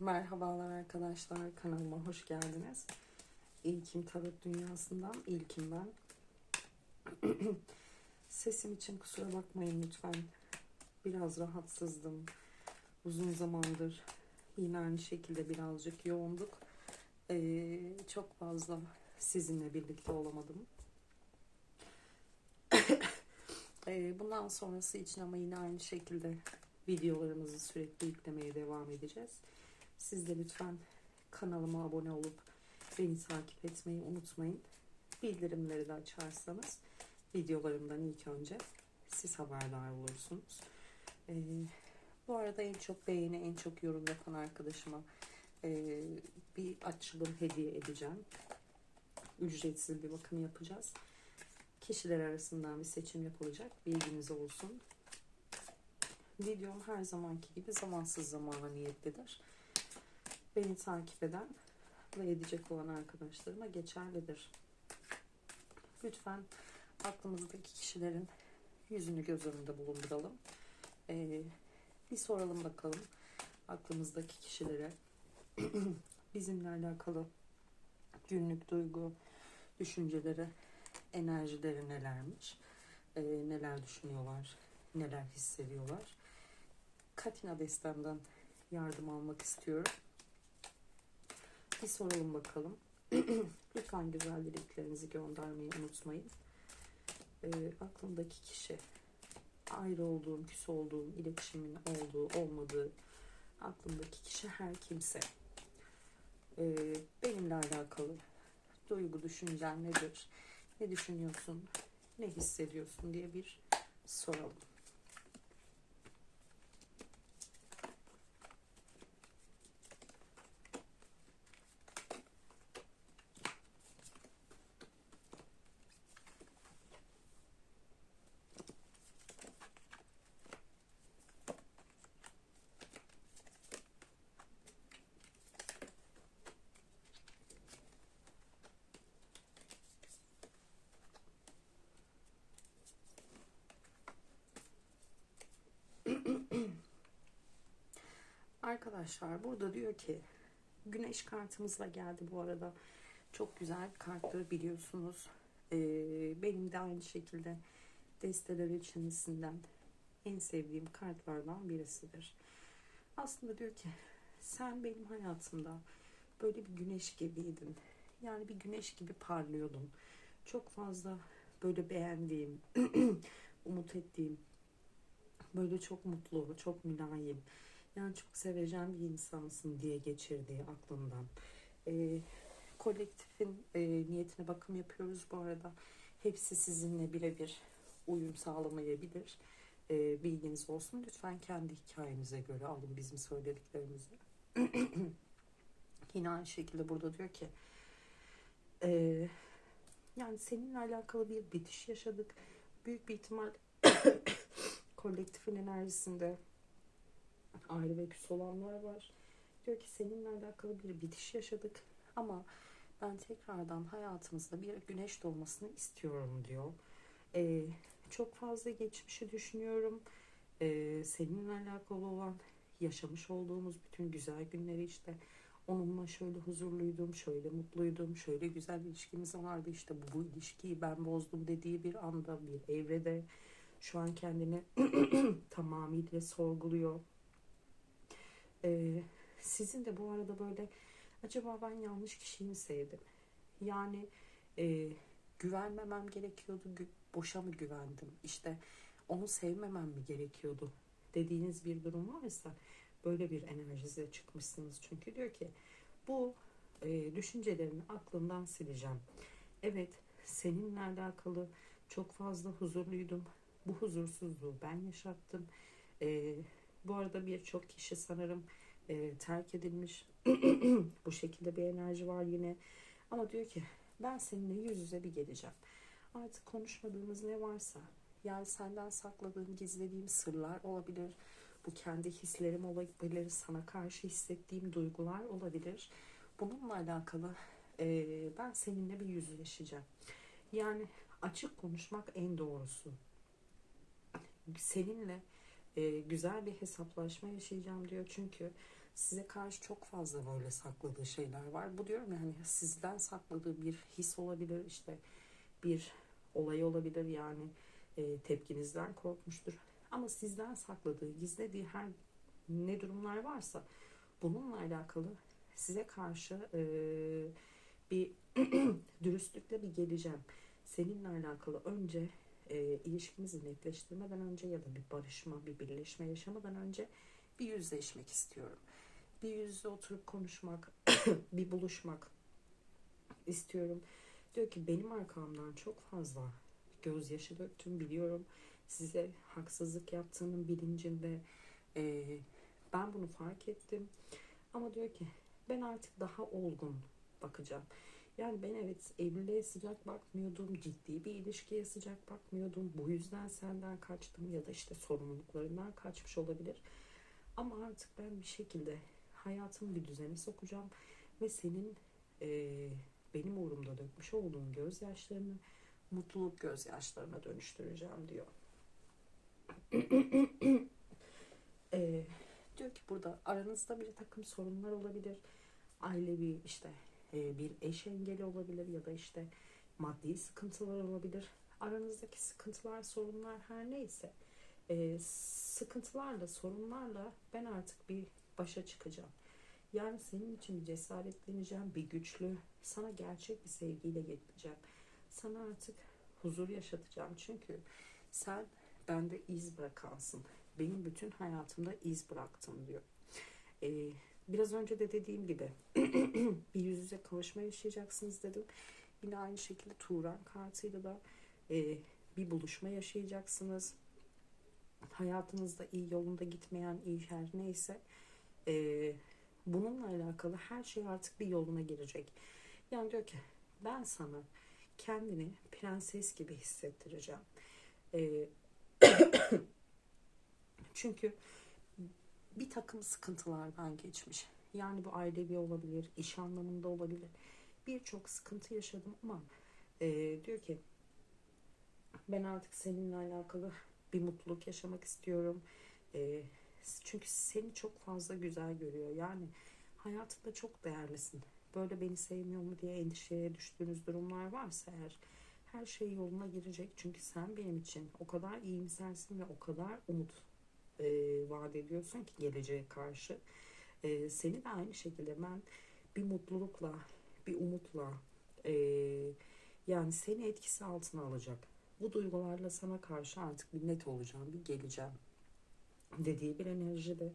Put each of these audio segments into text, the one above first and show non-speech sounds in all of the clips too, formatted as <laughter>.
Merhabalar arkadaşlar kanalıma hoş geldiniz. İlkim Tarot Dünyası'ndan İlkim ben. <clears throat> Sesim için kusura bakmayın lütfen. Biraz rahatsızdım. Uzun zamandır yine aynı şekilde birazcık yoğunduk. Ee, çok fazla sizinle birlikte olamadım. <clears throat> Ee, bundan sonrası için ama yine aynı şekilde videolarımızı sürekli yüklemeye devam edeceğiz. Siz de lütfen kanalıma abone olup beni takip etmeyi unutmayın. Bildirimleri de açarsanız videolarımdan ilk önce siz haberdar olursunuz. Ee, bu arada en çok beğeni, en çok yorum yapan arkadaşıma e, bir açılım hediye edeceğim. Ücretsiz bir bakım yapacağız. Kişiler arasından bir seçim yapılacak. Bilginiz olsun. Videom her zamanki gibi zamansız zamana niyetlidir. Beni takip eden ve edecek olan arkadaşlarıma geçerlidir. Lütfen aklımızdaki kişilerin yüzünü göz önünde bulunduralım. Ee, bir soralım bakalım aklımızdaki kişilere <clears throat> bizimle alakalı günlük duygu, düşünceleri, enerjileri nelermiş, ee, neler düşünüyorlar, neler hissediyorlar. Katina destemden yardım almak istiyorum. Bir soralım bakalım. <clears throat> Lütfen güzel dileklerinizi göndermeyi unutmayın. Ee, aklımdaki kişi ayrı olduğum, küs olduğum, iletişimin olduğu, olmadığı aklımdaki kişi her kimse. Ee, benimle alakalı duygu, düşüncen nedir? Ne düşünüyorsun? Ne hissediyorsun diye bir soralım. Arkadaşlar burada diyor ki güneş kartımızla geldi bu arada. Çok güzel karttır biliyorsunuz. Ee, benim de aynı şekilde desteler içerisinden en sevdiğim kartlardan birisidir. Aslında diyor ki sen benim hayatımda böyle bir güneş gibiydin. Yani bir güneş gibi parlıyordun. Çok fazla böyle beğendiğim, <clears throat> umut ettiğim, böyle çok mutlu, çok mülayim, yani çok seveceğim bir insansın diye geçirdiği aklımdan. Ee, kolektifin e, niyetine bakım yapıyoruz bu arada. Hepsi sizinle birebir uyum sağlamayabilir. Ee, bilginiz olsun. Lütfen kendi hikayenize göre alın bizim söylediklerimizi. <clears throat> Yine aynı şekilde burada diyor ki e, yani seninle alakalı bir bitiş yaşadık. Büyük bir ihtimal <clears throat> kolektifin enerjisinde ayrı ve küs olanlar var. Diyor ki seninle alakalı bir bitiş yaşadık ama ben tekrardan hayatımızda bir güneş doğmasını istiyorum diyor. Ee, çok fazla geçmişi düşünüyorum. Ee, seninle alakalı olan yaşamış olduğumuz bütün güzel günleri işte onunla şöyle huzurluydum, şöyle mutluydum, şöyle güzel ilişkimiz vardı işte bu, bu ilişkiyi ben bozdum dediği bir anda bir evrede şu an kendini <clears throat> tamamıyla sorguluyor. Ee, sizin de bu arada böyle acaba ben yanlış kişiyi mi sevdim? Yani e, güvenmemem gerekiyordu, boşa mı güvendim? İşte onu sevmemem mi gerekiyordu? Dediğiniz bir durum varsa böyle bir enerjize çıkmışsınız. Çünkü diyor ki bu e, düşüncelerini aklımdan sileceğim. Evet seninle alakalı çok fazla huzurluydum. Bu huzursuzluğu ben yaşattım. E, bu arada birçok kişi sanırım e, terk edilmiş. <clears throat> Bu şekilde bir enerji var yine. Ama diyor ki ben seninle yüz yüze bir geleceğim. Artık konuşmadığımız ne varsa yani senden sakladığım, gizlediğim sırlar olabilir. Bu kendi hislerim olabilir. Sana karşı hissettiğim duygular olabilir. Bununla alakalı e, ben seninle bir yüzleşeceğim. Yani açık konuşmak en doğrusu. Seninle e, güzel bir hesaplaşma yaşayacağım diyor. Çünkü size karşı çok fazla böyle sakladığı şeyler var. Bu diyorum yani sizden sakladığı bir his olabilir işte bir olay olabilir yani e, tepkinizden korkmuştur. Ama sizden sakladığı, gizlediği her ne durumlar varsa bununla alakalı size karşı e, bir <clears throat> dürüstlükle bir geleceğim. Seninle alakalı önce e, ilişkimizi netleştirmeden önce ya da bir barışma, bir birleşme yaşamadan önce bir yüzleşmek istiyorum. Bir yüzle oturup konuşmak, <coughs> bir buluşmak istiyorum. Diyor ki benim arkamdan çok fazla gözyaşı döktüm biliyorum. Size haksızlık yaptığının bilincinde e, ben bunu fark ettim. Ama diyor ki ben artık daha olgun bakacağım. Yani ben evet evliliğe sıcak bakmıyordum, ciddi bir ilişkiye sıcak bakmıyordum. Bu yüzden senden kaçtım ya da işte sorumluluklarından kaçmış olabilir. Ama artık ben bir şekilde hayatımı bir düzene sokacağım ve senin e, benim uğrumda dökmüş olduğun gözyaşlarını mutluluk gözyaşlarına dönüştüreceğim diyor. <clears throat> e, diyor ki burada aranızda bir takım sorunlar olabilir. Ailevi işte e, bir eş engeli olabilir ya da işte maddi sıkıntılar olabilir. Aranızdaki sıkıntılar, sorunlar her neyse e, sıkıntılarla, sorunlarla ben artık bir başa çıkacağım. Yani senin için cesaretleneceğim, bir güçlü, sana gerçek bir sevgiyle geleceğim. Sana artık huzur yaşatacağım. Çünkü sen bende iz bırakansın. Benim bütün hayatımda iz bıraktın diyor. Ee, biraz önce de dediğim gibi <clears throat> bir yüz yüze kavuşma yaşayacaksınız dedim. Yine aynı şekilde Turan kartıyla da e, bir buluşma yaşayacaksınız. Hayatınızda iyi yolunda gitmeyen iyi her neyse e, bununla alakalı her şey artık bir yoluna girecek. Yani diyor ki ben sana kendini prenses gibi hissettireceğim. E, <clears throat> çünkü bir takım sıkıntılardan geçmiş. Yani bu ailevi olabilir, iş anlamında olabilir. Birçok sıkıntı yaşadım ama e, diyor ki ben artık seninle alakalı bir mutluluk yaşamak istiyorum. E, çünkü seni çok fazla güzel görüyor. Yani hayatında çok değerlisin. Böyle beni sevmiyor mu diye endişeye düştüğünüz durumlar varsa eğer her şey yoluna girecek. Çünkü sen benim için o kadar iyimsersin ve o kadar umut e, vaat ediyorsun ki geleceğe karşı. E, seni de aynı şekilde ben bir mutlulukla, bir umutla e, yani seni etkisi altına alacak. Bu duygularla sana karşı artık bir net olacağım, bir geleceğim dediği bir enerjide.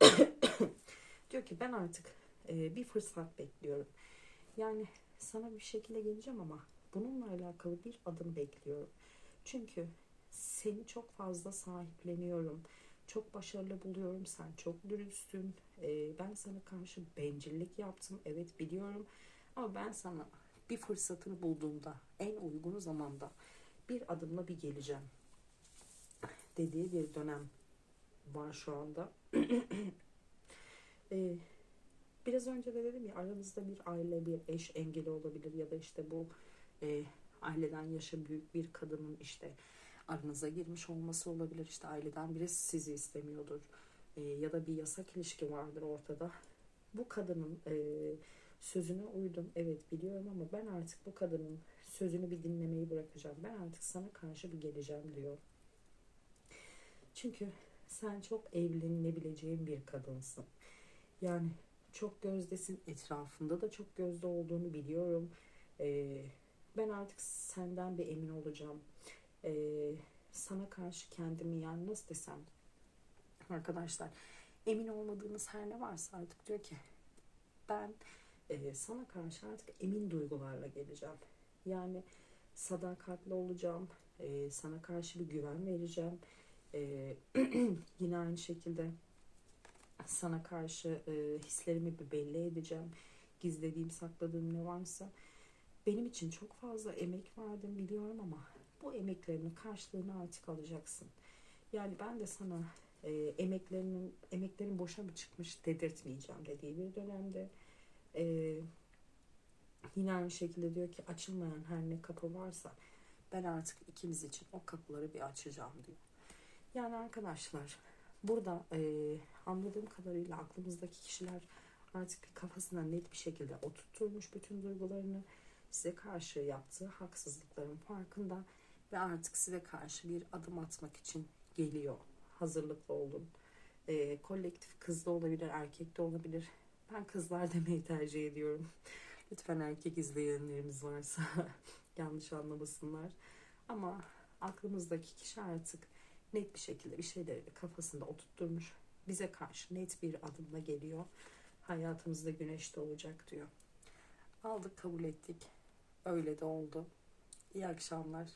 <coughs> Diyor ki ben artık e, bir fırsat bekliyorum. Yani sana bir şekilde geleceğim ama bununla alakalı bir adım bekliyorum. Çünkü seni çok fazla sahipleniyorum. Çok başarılı buluyorum. Sen çok dürüstsün. Ee, ben sana karşı bencillik yaptım. Evet biliyorum. Ama ben sana bir fırsatını bulduğumda en uygunu zamanda bir adımla bir geleceğim dediği bir dönem var şu anda. <clears throat> ee, biraz önce de dedim ya aranızda bir aile, bir eş engeli olabilir ya da işte bu e, aileden yaşı büyük bir kadının işte aranıza girmiş olması olabilir. İşte aileden biri sizi istemiyordur. E, ya da bir yasak ilişki vardır ortada. Bu kadının e, sözüne uydum. Evet biliyorum ama ben artık bu kadının sözünü bir dinlemeyi bırakacağım. Ben artık sana karşı bir geleceğim diyor. Çünkü sen çok evlenilebileceğin bir kadınsın. Yani çok gözdesin. Etrafında da çok gözde olduğunu biliyorum. Ee, ben artık senden bir emin olacağım. Ee, sana karşı kendimi yani nasıl desem arkadaşlar emin olmadığınız her ne varsa artık diyor ki ben e, sana karşı artık emin duygularla geleceğim. Yani sadakatli olacağım. E, sana karşı bir güven vereceğim. E, <clears throat> yine aynı şekilde sana karşı e, hislerimi bir belli edeceğim. Gizlediğim, sakladığım ne varsa. Benim için çok fazla emek verdim biliyorum ama bu emeklerinin karşılığını artık alacaksın. Yani ben de sana e, emeklerinin emeklerin boşa mı çıkmış dedirtmeyeceğim dediği bir dönemde e, yine aynı şekilde diyor ki açılmayan her ne kapı varsa ben artık ikimiz için o kapıları bir açacağım diyor. Yani arkadaşlar Burada e, anladığım kadarıyla aklımızdaki kişiler artık bir kafasına net bir şekilde oturtturmuş bütün duygularını size karşı yaptığı haksızlıkların farkında ve artık size karşı bir adım atmak için geliyor. Hazırlıklı olun. E, kolektif kız da olabilir, erkek de olabilir. Ben kızlar <laughs> demeyi tercih ediyorum. Lütfen erkek izleyenlerimiz varsa <laughs> yanlış anlamasınlar. Ama aklımızdaki kişi artık net bir şekilde bir şeyleri kafasında oturtturmuş. Bize karşı net bir adımla geliyor. Hayatımızda güneş doğacak diyor. Aldık kabul ettik. Öyle de oldu. İyi akşamlar.